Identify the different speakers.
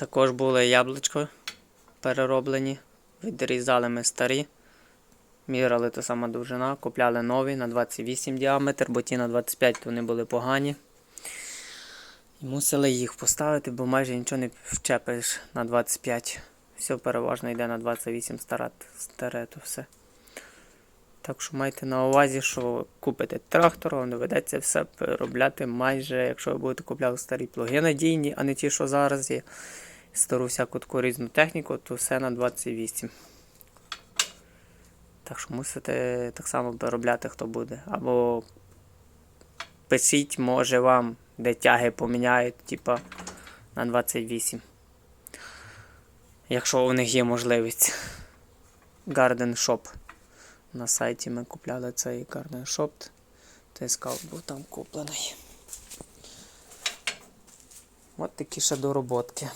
Speaker 1: Також були яблучко перероблені. Відрізали ми старі. Міряли та сама довжина, купляли нові на 28 діаметр, бо ті на 25 вони були погані. І мусили їх поставити, бо майже нічого не вчепиш на 25. Все переважно йде на 28 старе, старе то все. Так що майте на увазі, що купите трактор, вам доведеться все переробляти майже, якщо ви будете купляти старі плуги надійні, а не ті, що зараз є. Стару всяку таку різну техніку, то все на 28. Так що мусите так само переробляти, хто буде. Або пишіть, може вам, де тяги поміняють, типа на 28. Якщо у них є можливість. Garden Shop. На сайті ми купляли цей Garden Shop. Той скаут був там куплений. От такі ще дороботки.